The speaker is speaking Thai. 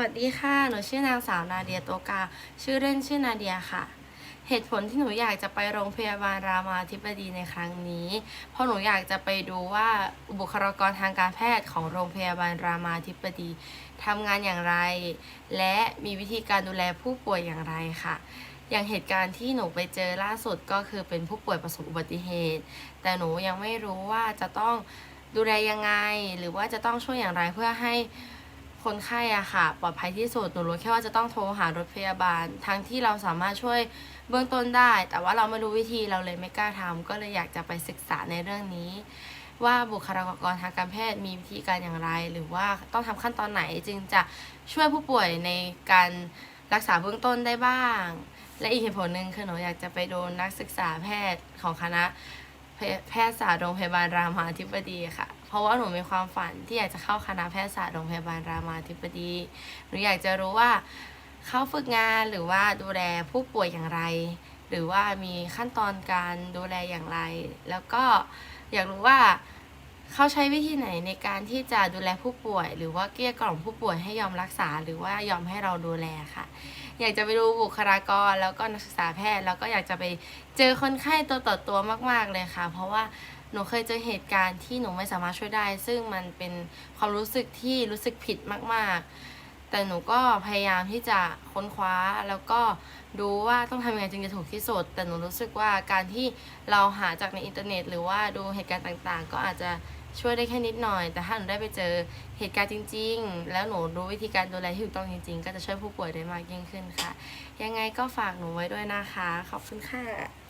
วัสดีค่ะ หนูชื่อนางสาวนาเดียโตกา ชื่อเล่นชื่อนาเดียค่ะ เหตุผลที่หนูอยากจะไปโรงพยาบาลรามาธิบดีในครั้งนี้ เพราะหนูอยากจะไปดูว่าบุคลากรทางการแพทย์ของโรงพยาบาลรามาธิบดีทำงานอย่างไร และมีวิธีการดูแลผู้ป่วยอย่างไรค่ะ อย่างเหตุการณ์ที่หนูไปเจอล่าสุดก็คือเป็นผู้ป่วยประสบอุบัติเหตุ แต่หนูยังไม่รู้ว่าจะต้องดูแลยังไง หรือว่าจะต้องช่วยอย่างไรเพื่อให้ คนไข้อะค่ะ ปลอดภัยที่สุดหนูรู้แค่ว่าจะต้องโทรหารถพยาบาล ทั้งที่เราสามารถช่วยเบื้องต้นได้ แต่ว่าเราไม่รู้วิธีเราเลยไม่กล้าทำก็เลยอยากจะไปศึกษาในเรื่องนี้ ว่าบุคลากรทางการแพทย์มีวิธีการอย่างไร หรือว่าต้องทำขั้นตอนไหนจึงจะช่วยผู้ป่วยในการรักษาเบื้องต้นได้บ้าง และอีกเหตุผลหนึ่งคือหนูอยากจะไปโดูนักศึกษาแพทย์ของคณะ แพทยศาสตร์โรงพยาบาลรามาธิบดีค่ะ เพราะว่าหนูมีความฝันที่อยากจะเข้าคณะแพทยศาสตร์โรงพยาบาลรามาธิบดีหนูอยากจะรู้ว่าเขาฝึกงานหรือว่าดูแลผู้ป่วยอย่างไร หรือว่ามีขั้นตอนการดูแลอย่างไร แล้วก็อยากรู้ว่า เขาใช้วิธีไหนในการที่จะดูแลผู้ป่วย หรือว่าเกลี้ยกล่อมผู้ป่วยให้ยอมรักษา หรือว่ายอมให้เราดูแลค่ะ อยากจะไปดูบุคลากรแล้วก็นักศึกษาแพทย์แล้วก็อยากจะไปเจอคนไข้ตัวต่อตัวมากๆเลยค่ะ เพราะว่าหนูเคยเจอเหตุการณ์ที่หนูไม่สามารถช่วยได้ ซึ่งมันเป็นความรู้สึกที่รู้สึกผิดมาก ๆ แต่หนูก็พยายามที่จะค้นคว้าแล้วก็ดูว่าต้องทำยังไงจึงจะถูกที่สุด แต่หนูรู้สึกว่าการที่เราหาจากในอินเทอร์เน็ต หรือว่าดูเหตุการณ์ต่างๆ ก็อาจจะ ช่วยได้แค่นิดหน่อย แต่ถ้าหนูได้ไปเจอเหตุการณ์จริง ๆ แล้วหนูรู้วิธีการดูแลที่ถูกต้องจริง ๆ ก็จะช่วยผู้ป่วยได้มากยิ่งขึ้นค่ะ ยังไงก็ฝากหนูไว้ด้วยนะคะ ขอบคุณค่ะ